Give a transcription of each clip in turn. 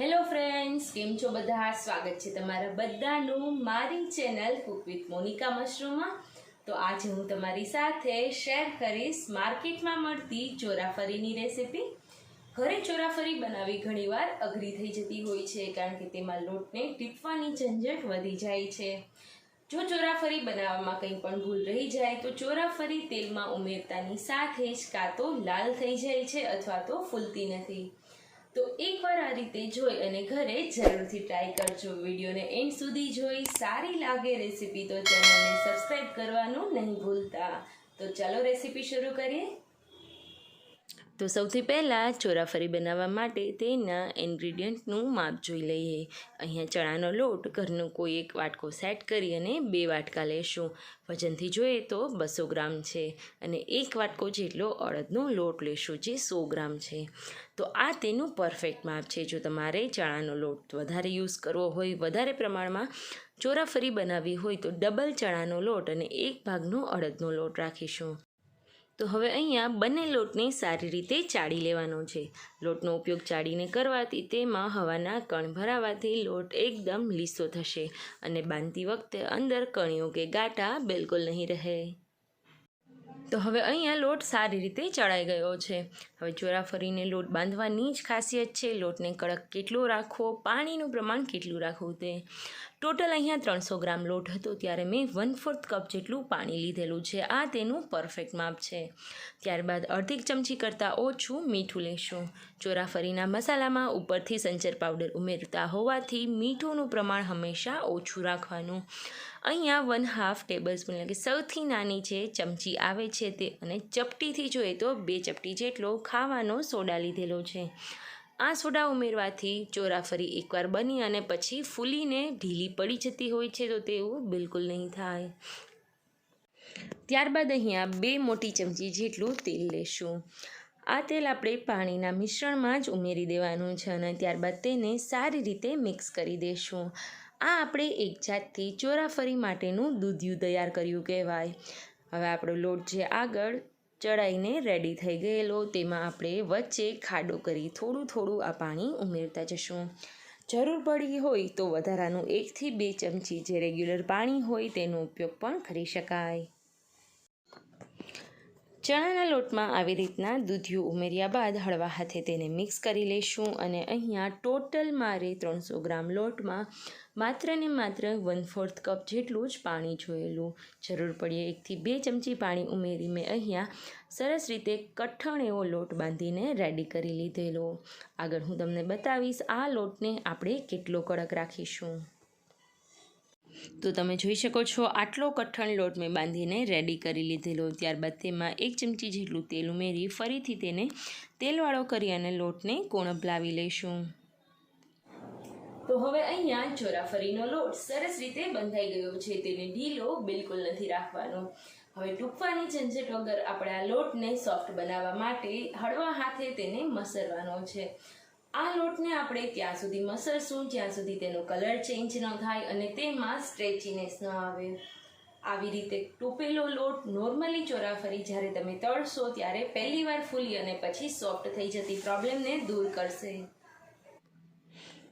Hello friends કેમ છો બધા? સ્વાગત છે તમારા બધાનું મારી ચેનલ કુક વિથ મોનિકા મશરૂમમાં. તો આજે હું તમારી સાથે શેર કરીશ માર્કેટમાં મળતી ચોરાફરીની રેસીપી. ઘરે ચોરાફરી બનાવવી ઘણીવાર અઘરી થઈ જતી હોય છે, કારણ કે તેમાં લોટને ટીપવાની ઝંઝટ વધી જાય છે. જો ચોરાફરી બનાવવામાં કંઈ પણ ભૂલ રહી જાય, તો ચોરાફરી તેલમાં ઉમેરતાની સાથે જ કાં તો લાલ થઈ જાય છે અથવા તો ફૂલતી નથી. તો એકવાર આ રીતે જોઈ અને ઘરે જરૂરથી ટ્રાય કરજો. વિડીયોને એન્ડ સુધી જોઈ. સારી લાગે રેસીપી તો ચેનલને સબસ્ક્રાઈબ કરવાનું નહીં ભૂલતા. તો ચાલો રેસીપી શરૂ કરીએ. તો સૌથી પહેલાં ચોરાફરી બનાવવા માટે તેના ઇન્ગ્રીડિયન્ટનું માપ જોઈ લઈએ. અહીંયા ચણાનો લોટ ઘરનું કોઈ એક વાટકો સેટ કરી અને બે વાટકા લેશું. વજનથી જોઈએ તો બસો ગ્રામ છે અને એક વાટકો જેટલો અડદનો લોટ લેશું જે સો ગ્રામ છે. તો આ તેનું પરફેક્ટ માપ છે. જો તમારે ચણાનો લોટ વધારે યુઝ કરવો હોય, વધારે પ્રમાણમાં ચોરાફરી બનાવવી હોય તો ડબલ ચણાનો લોટ અને એક ભાગનો અડદનો લોટ રાખીશું. તો હવે અહીંયા બંને લોટને સારી રીતે ચાળી લેવાનો છે. લોટનો ઉપયોગ ચાળીને કરવાથી તેમાં હવાના કણ ભરાવાથી લોટ એકદમ લીસો થશે અને બાંધતી વખતે અંદર કણીઓ કે ગાંઠા બિલકુલ નહીં રહે. તો હવે અહીંયા લોટ સારી રીતે ચડાઈ ગયો છે. હવે ચોરાફરીને લોટ બાંધવાની જ ખાસિયત છે. લોટને કડક કેટલો રાખવો, પાણીનું પ્રમાણ કેટલું રાખવું તે. ટોટલ અહીંયા ત્રણસો ગ્રામ લોટ હતો. ત્યારે મેં વન ફોર્થ કપ જેટલું પાણી લીધેલું છે. આ તેનું પરફેક્ટ માપ છે. ત્યારબાદ અડધી ચમચી કરતાં ઓછું મીઠું લેશું. ચોરાફરીના મસાલામાં ઉપરથી સંચર પાવડર ઉમેરતા હોવાથી મીઠુંનું પ્રમાણ હંમેશા ઓછું રાખવાનું. અહીંયા વન હાફ ટેબલ સ્પૂન એટલે કે સૌથી નાની જે ચમચી આવે છે તે, અને ચપટીથી જોઈએ તો બે ચપટી જેટલો ખાવાનો સોડા લીધેલો છે. આ સોડા ઉમેરવાથી ચોરાફરી એકવાર બની અને પછી ફૂલીને ઢીલી પડી જતી હોય છે, તો તેવું બિલકુલ નહીં થાય. ત્યારબાદ અહીંયા બે મોટી ચમચી જેટલું તેલ લેશું. આ તેલ આપણે પાણીના મિશ્રણમાં જ ઉમેરી દેવાનું છે, અને ત્યારબાદ તેને સારી રીતે મિક્સ કરી દઈશું આ આપણે એક જાતથી ચોરાફરી માટેનું દૂધિયું તૈયાર કર્યું કહેવાય. હવે આપણો લોટ જે આગળ ચડાઈને રેડી થઈ ગયેલો, તેમાં આપણે વચ્ચે ખાડો કરી થોડું થોડું આ પાણી ઉમેરતા જશું. જરૂર પડી હોય તો વધારાનું એકથી બે ચમચી જે રેગ્યુલર પાણી હોય તેનો ઉપયોગ પણ કરી શકાય. ચણાના લોટમાં આવી રીતના દૂધિયું ઉમેર્યા બાદ હળવા હાથે તેને મિક્સ કરી લઈશું અને અહીંયા ટોટલ મારે ત્રણસો ગ્રામ લોટમાં માત્ર ને માત્ર વન ફોર્થ કપ જેટલું જ પાણી જોયેલું. જરૂર પડીએ એકથી બે ચમચી પાણી ઉમેરી મેં અહીંયા સરસ રીતે કઠણ એવો લોટ બાંધીને રેડી કરી લીધેલો. આગળ હું તમને બતાવીશ આ લોટને આપણે કેટલો કડક રાખીશું. તો તમે જોઈ શકો છો, આટલો કઠણ લોટ મેં બાંધીને રેડી કરી લીધેલો. ત્યારબાદ તેમાં એક ચમચી જેટલું તેલ ઉમેરી ફરીથી તેને તેલવાળો કરી અને લોટને કોણપ લાવી લઈશું? તો હવે અહીંયા ચોરાફરીનો લોટ સરસ રીતે બંધાઈ ગયો છે, તેને ઢીલો બિલકુલ નથી રાખવાનો. હવે ટૂંકવાની ઝંઝટ વગર આપણે આ લોટને સોફ્ટ બનાવવા માટે હળવા હાથે તેને મસરવાનો છે. આ લોટને આપણે ત્યાં સુધી મસળશું, જ્યાં સુધી તેનો કલર ચેન્જ ન થાય અને તેમાં સ્ટ્રેચીનેસ ન આવે. આવી રીતે ટૂપેલો લોટ નોર્મલી ચોરાફરી જ્યારે તમે તળશો ત્યારે પહેલી વાર ફૂલી અને પછી સોફ્ટ થઈ જતી પ્રોબ્લેમને દૂર કરશે.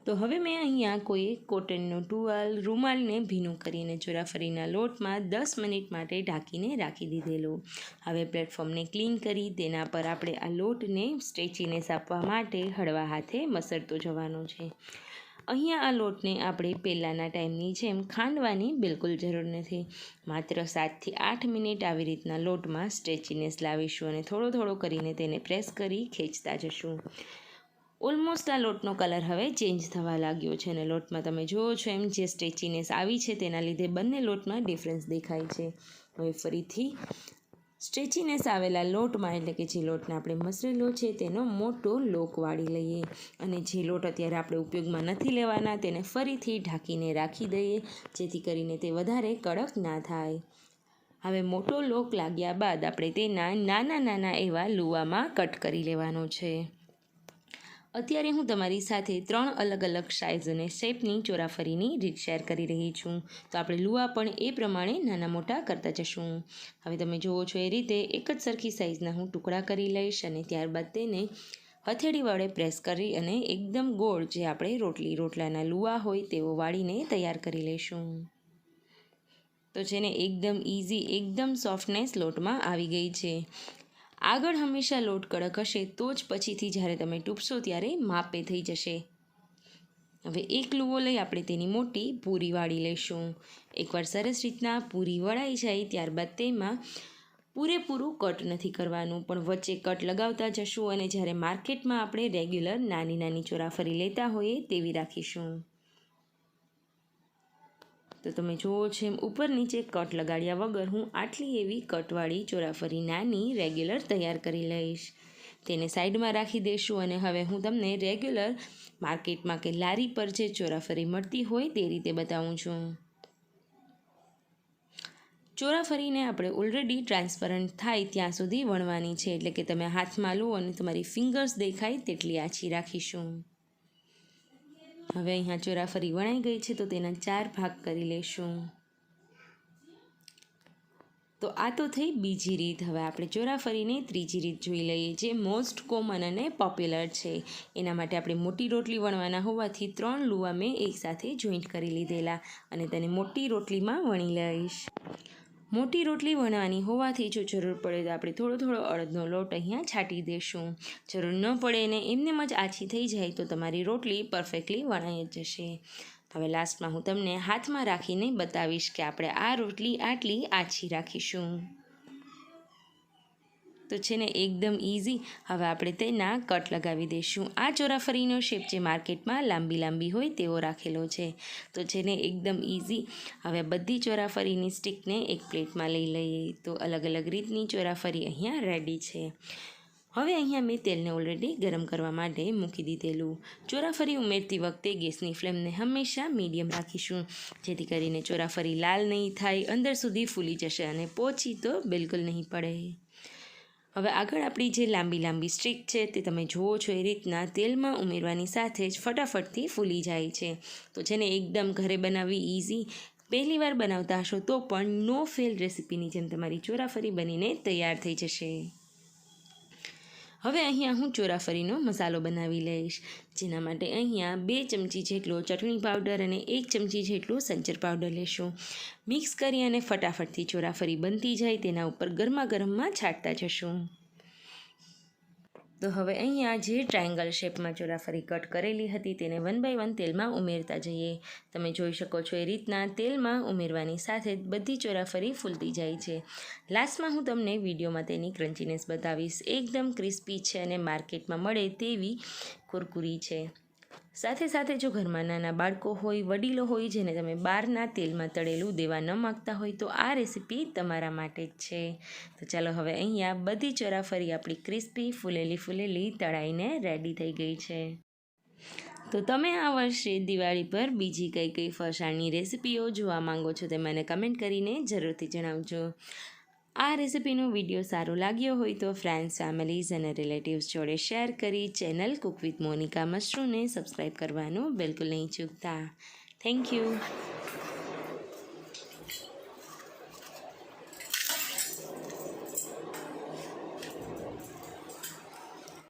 તો હવે મેં અહીંયા કોઈ કોટનનો ટુવાલ, રૂમાલને ભીનું કરીને ચોરાફરીના લોટમાં દસ મિનિટ માટે ઢાંકીને રાખી દીધેલો. હવે પ્લેટફોર્મને ક્લીન કરી, તેના પર આપણે આ લોટને સ્ટ્રેચીને આપવા માટે હળવા હાથે મસરતો જવાનો છે. અહીંયા આ લોટને આપણે પહેલાંના ટાઈમની જેમ ખાંડવાની બિલકુલ જરૂર નથી. માત્ર સાતથી આઠ મિનિટ આવી રીતના લોટમાં સ્ટ્રેચીનેસ લાવીશું અને થોડો થોડો કરીને તેને પ્રેસ કરી ખેંચતા જશું. ઓલમોસ્ટ આ લોટનો કલર હવે ચેન્જ થવા લાગ્યો છે અને લોટમાં તમે જુઓ છો એમ જે સ્ટ્રેચીનેસ આવી છે તેના લીધે બંને લોટમાં ડિફરન્સ દેખાય છે. હવે ફરીથી સ્ટ્રેચીનેસ આવેલા લોટમાં એટલે કે જે લોટને આપણે મસરેલો છે તેનો મોટો લોક વાળી લઈએ અને જે લોટ અત્યારે આપણે ઉપયોગમાં નથી લેવાના તેને ફરીથી ઢાંકીને રાખી દઈએ જેથી કરીને તે વધારે કડક ના થાય. હવે મોટો લોક લાગ્યા બાદ આપણે તેના નાના નાના એવા લુવામાં કટ કરી લેવાનો છે. અત્યારે હું તમારી સાથે ત્રણ અલગ અલગ સાઇઝ અને શેપની ચોરાફરીની રીત શેર કરી રહી છું. તો આપણે લુવા પણ એ પ્રમાણે નાના મોટા કરતા જશું. હવે તમે જુઓ છો એ રીતે એક જ સરખી સાઇઝના હું ટુકડા કરી લઈશ અને ત્યારબાદ તેને હથેળી વડે પ્રેસ કરી અને એકદમ ગોળ જે આપણે રોટલી, રોટલાના લુઆ હોય તેવો વાળીને તૈયાર કરી લઈશું. તો જેને એકદમ ઇઝી એકદમ સોફ્ટનેસ લોટમાં આવી ગઈ છે. આગળ હંમેશા લોટ કડક હશે તો જ પછીથી જ્યારે તમે ટૂંપશો ત્યારે માપે થઈ જશે. હવે એક લુવો લઈ આપણે તેની મોટી પૂરી વાળી લઈશું. એકવાર સરસ રીતના પૂરી વળાઈ જાય ત્યારબાદ તેમાં પૂરેપૂરું કટ નથી કરવાનું, પણ વચ્ચે કટ લગાવતા જશું અને જ્યારે માર્કેટમાં આપણે રેગ્યુલર નાની નાની ચોરાફરી લેતા હોઈએ તેવી રાખીશું. તો તમે જુઓ છો એમ ઉપર નીચે કટ લગાડ્યા વગર હું આટલી એવી કટવાળી ચોરાફરી નાની રેગ્યુલર તૈયાર કરી લઈશ. તેને સાઈડમાં રાખી દઈશું અને હવે હું તમને રેગ્યુલર માર્કેટમાં કે લારી પર જે ચોરાફરી મળતી હોય તે રીતે બતાવું છું. ચોરાફરીને આપણે ઓલરેડી ટ્રાન્સપરન્ટ થાય ત્યાં સુધી વણવાની છે એટલે કે તમે હાથમાં લો અને તમારી ફિંગર્સ દેખાય તેટલી આછી રાખીશું. હવે અહીંયા ચોરાફરી વણાઈ ગઈ છે, તો તેના ચાર ભાગ કરી લઈશું તો આ તો થઈ બીજી રીત. હવે આપણે ચોરાફરીને ત્રીજી રીત જોઈ લઈએ, જે મોસ્ટ કોમન અને પોપ્યુલર છે. એના માટે આપણે મોટી રોટલી વણવાના હોવાથી ત્રણ લુવા મેં એકસાથે જોઈન્ટ કરી લીધેલા અને તેને મોટી રોટલીમાં વણી લઈશ. મોટી રોટલી વણવાની હોવાથી જો જરૂર પડે તો આપણે થોડો થોડો અડદનો લોટ અહીંયા છાંટી દઈશું જરૂર ન પડે ને એમનેમ જ આછી થઈ જાય તો તમારી રોટલી પરફેક્ટલી વણાઈ જશે. હવે લાસ્ટમાં હું તમને હાથમાં રાખીને બતાવીશ કે આપણે આ રોટલી આટલી આછી રાખીશું. તો છે ને એકદમ ઇઝી હવે આપણે તેના કટ લગાવી દઈશું. આ ચોરાફરીનો શેપ જે માર્કેટમાં લાંબી લાંબી હોય તેવો રાખેલો છે. તો છે ને એકદમ ઇઝી હવે બધી ચોરાફરીની સ્ટીકને એક પ્લેટમાં લઈ લઈએ. તો અલગ અલગ રીતની ચોરાફરી અહીંયા રેડી છે. હવે અહીંયા મેં તેલને ઓલરેડી ગરમ કરવા માટે મૂકી દીધેલું. ચોરાફરી ઉમેરતી વખતે ગેસની ફ્લેમને હંમેશા મીડિયમ રાખીશું. જેથી કરીને ચોરાફરી લાલ નહીં થાય, અંદર સુધી ફૂલી જશે અને પોચી તો બિલકુલ નહીં પડે. હવે આગળ આપણી જે લાંબી લાંબી સ્ટ્રીક છે તે તમે જુઓ છો એ રીતના તેલમાં ઉમેરવાની સાથે જ ફટાફટથી ફૂલી જાય છે. તો જેને એકદમ ઘરે બનાવવી ઇઝી પહેલી વાર બનાવતા હશો તો પણ નો ફેલ રેસીપીની જેમ તમારી ચોરાફરી બનીને તૈયાર થઈ જશે. હવે અહીંયા હું ચોરાફરીનો મસાલો બનાવી લઈશ. જેના માટે અહીંયા બે ચમચી જેટલો ચટણી પાવડર અને એક ચમચી જેટલું સંચર પાવડર લેશું. મિક્સ કરી અને ફટાફટથી ચોરાફરી બનતી જાય તેના ઉપર ગરમા ગરમમાં છાંટતા જશું. તો હવે અહીંયા જે ટ્રાયંગલ શેપમાં ચોરાફરી કટ કરેલી હતી તેને વન બાય વન તેલમાં ઉમેરતા જઈએ. તમે જોઈ શકો છો એ રીતના તેલમાં ઉમેરવાની સાથે જ બધી ચોરાફરી ફૂલતી જાય છે. લાસ્ટમાં હું તમને વિડીયોમાં તેની ક્રન્ચીનેસ બતાવીશ. એકદમ ક્રિસ્પી છે અને માર્કેટમાં મળે તેવી કુરકુરી છે. સાથે સાથે જો ઘરમાં નાના બાળકો હોય, વડીલો હોય, જેને તમે બહારના તેલમાં તળેલું દેવા ન માગતા હોય, તો આ રેસીપી તમારા માટે જ છે. તો ચાલો હવે અહીંયા બધી ચોરાફરી આપણી ક્રિસ્પી, ફૂલેલી ફૂલેલી તળાઈને રેડી થઈ ગઈ છે. તો તમે આ વર્ષે દિવાળી પર બીજી કઈ કઈ ફરસાણની રેસીપીઓ જોવા માંગો છો તે મને કમેન્ટ કરીને જરૂરથી જણાવજો. આ રેસિપીનો વીડિયો સારો લાગ્યો હોય તો ફ્રેન્ડ્સ ફેમિલીઝ અને રિલેટિવ્સ જોડે શેર કરી ચેનલ કુક વિથ મોનિકા મશરૂમને સબસ્ક્રાઈબ કરવાનું બિલકુલ નહીં ચૂકતા. Thank you